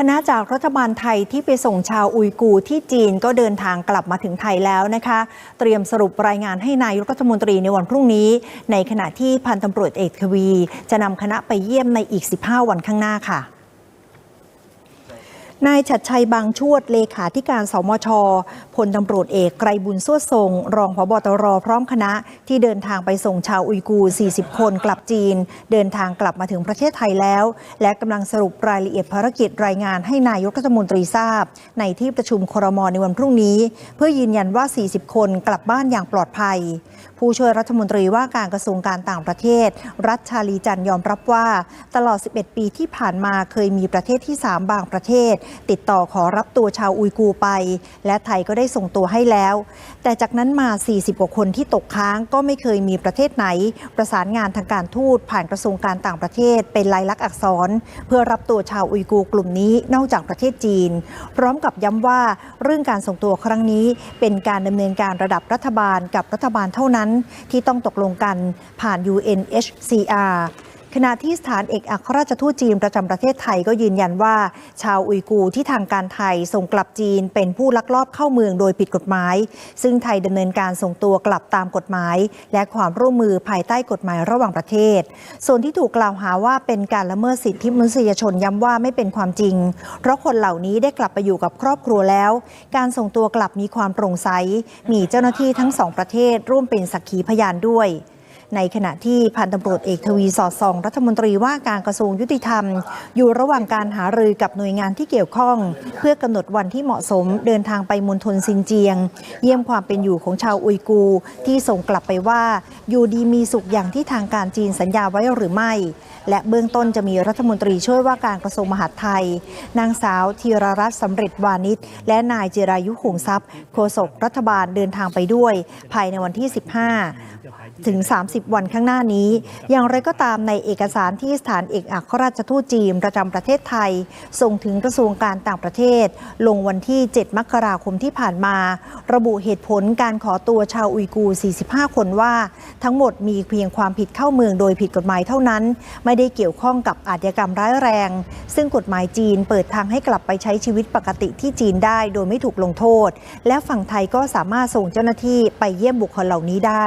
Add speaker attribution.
Speaker 1: คณะจากรัฐบาลไทยที่ไปส่งชาวอุยกูร์ที่จีนก็เดินทางกลับมาถึงไทยแล้วนะคะ เตรียมสรุปรายงานให้นายกรัฐมนตรีในวันพรุ่งนี้ ในขณะที่พันตำรวจเอกทวี จะนำคณะไปเยี่ยมในอีก 15 วันข้างหน้าค่ะ นายชัดชัยบางชวดเลขาธิการสมชพลตำรวจเอกไกรบุญสวดทรง รองพบตรพร้อมคณะที่เดินทางไปส่งชาวอุยกู 40 คนกลับจีน เดินทางกลับมาถึงประเทศไทยแล้ว และกำลังสรุปรายละเอียดภารกิจรายงานให้นายกรัฐมนตรีทราบ ในที่ประชุมครมในวันพรุ่งนี้ เพื่อยืนยันว่า 40 คนกลับบ้านอย่างปลอดภัย ผู้ช่วยรัฐมนตรีว่าการกระทรวงการต่างประเทศ รัฐชาลีจันทร์ยอมรับว่า ตลอด 11 ปีที่ผ่านมาเคยมีประเทศที่ 3 บางประเทศติดต่อขอรับตัวชาวอุยกูไป และไทยก็ได้ส่งตัวให้แล้ว แต่จากนั้นมา 40 กว่าคนที่ตกค้างก็ไม่เคยมีประเทศไหน ประสานงานทางการทูตผ่านกระทรวงการต่างประเทศ เป็นลายลักษณ์อักษร เพื่อรับตัวชาวอุยกูกลุ่มนี้นอกจากประเทศจีน พร้อมกับย้ำว่าเรื่องการส่งตัวครั้งนี้ เป็นการดำเนินการระดับรัฐบาลกับรัฐบาลเท่านั้น ที่ต้องตกลงกันผ่าน UNHCR ขณะที่สถานเอกอัครราชทูตจีนประจำประเทศไทยก็ยืนยันว่า ชาวอุยกูร์ที่ทางการไทยส่งกลับจีนเป็นผู้ลักลอบเข้าเมืองโดยผิดกฎหมาย ซึ่งไทยดำเนินการส่งตัวกลับตามกฎหมาย และความร่วมมือภายใต้กฎหมายระหว่างประเทศ ส่วนที่ถูกกล่าวหาว่าเป็นการละเมิดสิทธิมนุษยชนย้ำว่าไม่เป็นความจริง เพราะคนเหล่านี้ได้กลับไปอยู่กับครอบครัวแล้ว การส่งตัวกลับมีความโปร่งใส มีเจ้าหน้าที่ทั้งสองประเทศร่วมเป็นสักขีพยานด้วย ในขณะที่พันตำรวจเอกทวีสอดส่อง รัฐมนตรีว่าการกระทรวงยุติธรรม อยู่ระหว่างการหารือกับหน่วยงานที่เกี่ยวข้อง เพื่อกำหนดวันที่เหมาะสมเดินทางไปมณฑลซินเจียง เยี่ยมความเป็นอยู่ของชาวอุยกูร์ที่ส่งกลับไปว่า อยู่ดีมีสุขอย่างที่ทางการจีนสัญญาไว้หรือไม่ และเบื้องต้นจะมีรัฐมนตรีช่วยว่าการกระทรวงมหาดไทย นางสาวธีรรัตน์สำเร็จวานิชและนายเจรายุหงทรัพย์โฆษกรัฐบาลเดินทางไปด้วย ภายในวันที่ 15 ถึง 30วันข้างหน้านี้ อย่างไรก็ตามในเอกสารที่สถานเอกอัครราชทูตจีนประจำประเทศไทย ส่งถึงกระทรวงการต่างประเทศ ลงวันที่ 7 มกราคมที่ผ่านมา ระบุเหตุผลการขอตัวชาวอุยกูร์45 คนว่า ทั้งหมดมีเพียงความผิดเข้าเมืองโดยผิดกฎหมายเท่านั้น ไม่ได้เกี่ยวข้องกับอาชญากรรมร้ายแรง ซึ่งกฎหมายจีนเปิดทางให้กลับไปใช้ชีวิตปกติที่จีนได้โดยไม่ถูกลงโทษ และฝั่งไทยก็สามารถส่งเจ้าหน้าที่ไปเยี่ยมบุคคลเหล่านี้ได้